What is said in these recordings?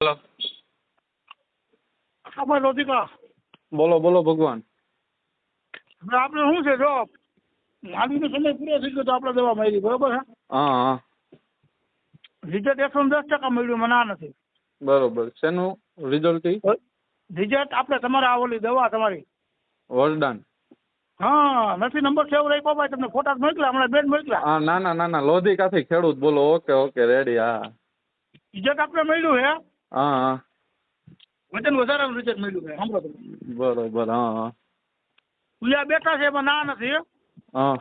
બોલો આપણે લોધિકા બોલો બોલો ભગવાન. હવે આપણે શું છે જો માંડવીનો સમય પૂરો થઈ ગયો તો આપણે દવા મારી બરોબર છે? હા હા. રિઝલ્ટ એકસો ને દસ ટકા મળ્યું મને આ નથી. બરોબર. શેનું રિઝલ્ટ ઈ રિઝલ્ટ આપણે તમારે આ ઓલી દવા તમારી. વરદાન. હા નથી નંબર સેવ રાખ્યો ભાઈ તમને ફોટા જ મોકલ્યા હમણાં બેન મોકલ્યા. હા ના ના ના ના લોધિકાથી ખેડૂત બોલો ઓકે ઓકે રેડી હા. રિઝલ્ટ આપણે મળ્યું છે. હા હા. વજન વધારાનું રિઝલ્ટ મળ્યું છે સાંભળો તમે. બરોબર હા હા. હુયા બેઠા છે એમાં ના નથી હા.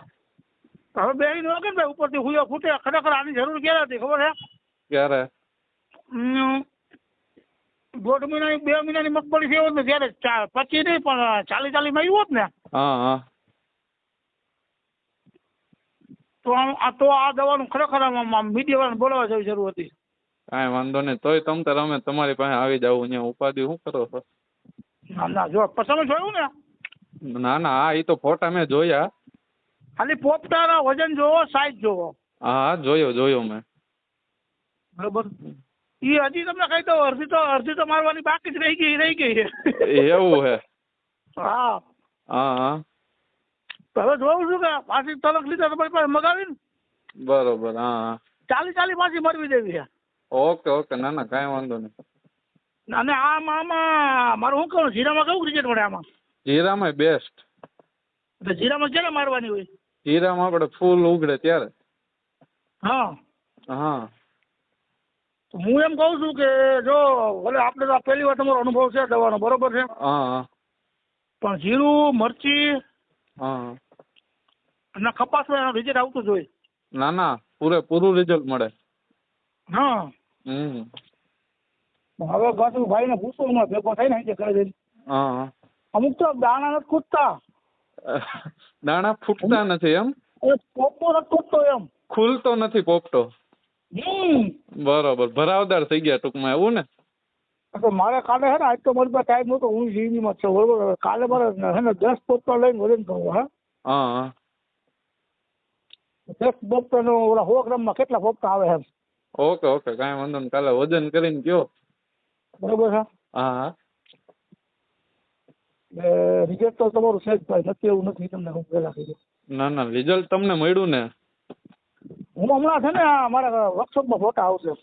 હવે બે નો કે ભાઈ ઉપરથી હુયો ફૂટે ખરેખર આની જરૂર ક્યારે હતી ખબર છે? ક્યારે? દોઢ મહિનાની બે મહિનાની મગફળી છે ને ત્યારે ચા- પચીસ નહીં પણ ચાલી ચાલી માં આવ્યું હોત ને. હા હા. તો આમ આ તો આ દવાનું ખરેખર મીડિયા વાળાને બોલાવવા જેવી જરૂર હતી. કાંઈ વાંધો નહીં. તોય તમ તાર અમે તમારી પાસે આવી જાવ અહીંયા ઉપાધિ શું કરો છો? ના ના જો પસંદ તમે જોયું ને? ના ના હા એ તો ફોટા મેં જોયા. ખાલી પોપટાના વજન જોવો સાઈઝ જોવો. હા જોયો જોયો મેં. બરોબર. એ હજી તમને કહી દઉં અડધી તો અડધી તો મારવાની બાકી જ રહી ગઈ રહી ગઈ છે. એવું હે? હા. હા હવે જોઉં છું કે પાછી તલક લીધા તમારી પાસે મગાવીને બરોબર હા હા. ચાલી ચાલી પાછી મરવી દેવી છે. Okay okay. ના ના કાંઈ વાંધો નહીં. અને આમ આમાં મારું શું કહું જીરામાં કેવું ક્રિકેટ મળે આમાં? જીરામાં બેસ્ટ એટલે જીરામાં ક્યારે મારવાની હોય? જીરામાં આપણે ફૂલ ઉગડે ત્યારે. હા. હા. હું એમ કહું છું કે જો ભલે આપણે તો પહેલી વાર તમારો અનુભવ છે દવાનો બરોબર છે? હા હા. પણ જીરું મરચી હા. અને કપાસમાં રિઝલ્ટ આવતું જ હોય. ના ના. પૂરેપૂરું રિઝલ્ટ મળે. હા. હવે પાછું ભાઈને પૂછવું ના ભેગો થાય ને કરે છે. અમુક તો દાણા નથી ખૂટતા. દાણા ફૂટતા નથી એમ? પોપટો પોપો નથી કૂદતો એમ. ખુલતો નથી પોપટો. બરોબર. ભરાવદાર થઈ ગયા ટૂંકમાં એવું ને? તો મારે કાલે હે ને આજ તો મારી પાસે ટાઈમ નતો હું જીવીમાં છું બરોબર? કાલે મારે હે ને દસ પોપટા લઈને વજન કરવું હા? હા. દસ દસ પોપટાનો ઓલા સો ગ્રામમાં કેટલા પોપટા આવે એમ? ઓકે ઓકે કાંઈ વાંધો નહીં. કાલે વજન કરીને કયો. બરોબર છે? હા હા. એટલે રિઝલ્ટ તો તમારું છે જ ભાઈ. નથી એવું નથી તમને હું પહેલા દઉં ના ના રિઝલ્ટ તમને મળ્યું ને? હું હમણાં છે ને આ મારા વર્કશોપમાં ફોટા આવશે.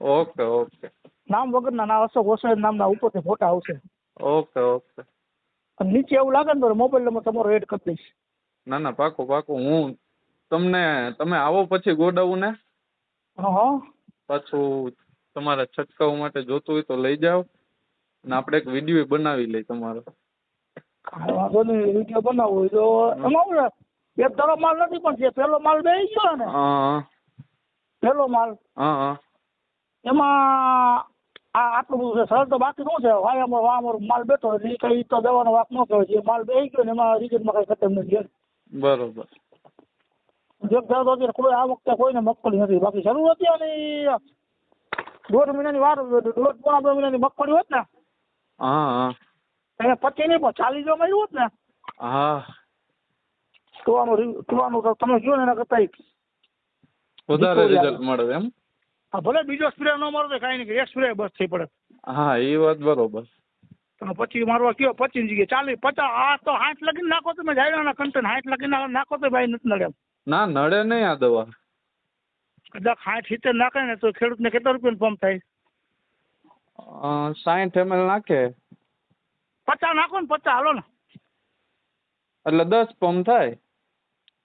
Okay okay. નામ વગરના ના અશોક ઓસૈન નામના ઉપરથી ફોટા આવશે. Okay okay. અને નીચે એવું લાગે ને તો મોબાઈલ નંબર તમારો એડ કરી દઈશ. ના ના પાકું પાકું. હું તમને તમે આવો પછી ગોડાઉન? હા. પાછું તમારા છંટકાવ માટે જોતું હોય તો લઈ જાઓ. ને આપણે એક વીડિયો બનાવી લઈ તમારો. કાંઈ વાંધો નહીં વીડિયો બનાવવો હોય તો એમાં શું એક ધારો માલ નથી પણ જે પહેલો માલ બે ગયો ને. હા. પહેલો માલ. હા. હા એમાં આ આટલું બધું છે સરળ તો બાકી શું છે? વાયામાં વાયામાં માલ બેઠો એટલે કઈ તો દવાનો વાક ન કહેવાય. જે માલ બેસી ગયો ને એમાં રિઝલ્ટમાં કઈ ખતમ નથી બરોબર. અત્યારે કોઈ આ વખતે કોઈને મગફળી નથી. બાકી શરૂ હતી અને દોઢ મહિનાની વાર દોઢ પોણા બે મહિનાની મગફળી હોત ને હા હા. એને પચી નહીં પણ ચાલી જો મળ્યું હોત ને હા. ટોવાનું રી- તમે કહો ને એના કરતા વધારે રિઝલ્ટ મળે એમ? હા ભલે બીજો સ્પ્રે ન મારો તો કાંઈ નહીં એક સ્પ્રે બસ થઈ પડે. હા એ વાત બરોબર. તમે પછી મારવા કયો પચીસ જગ્યાએ ચાલી પચાસ આ તો હાથ લગીને નાખો તમે જાય કન્ટેન હાથ લગીને નાખો તો ભાઈ નથી નડે ના નડે નહીં આ દવા. કદાચ સાઠ સિત્તેર નાખે ને તો ખેડૂતને કેટલા રૂપિયાનું પંપ થાય? સાઠ એમએલ નાખે. પચાસ નાખો ને પચાસ હાલો ને. એટલે દસ પંપ થાય.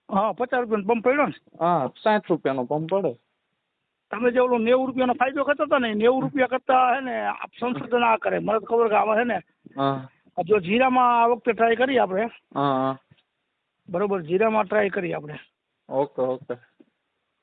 હા પચાસ રૂપિયાનો પંપ પડ્યો ને? હા સાઠ રૂપિયાનો પંપ પડે. તમે જે ઓલું નેવું રૂપિયાનો ફાયદો કરતા હતા ને નેવું રૂપિયા કરતા હે ને આપ સંશોધન આ કરે. મને ખબર કે આમાં હે ને જો જીરામાં આ વખતે ટ્રાય કરીએ આપણે. બરોબર જીરામાં ટ્રાય કરીએ આપણે. Okay okay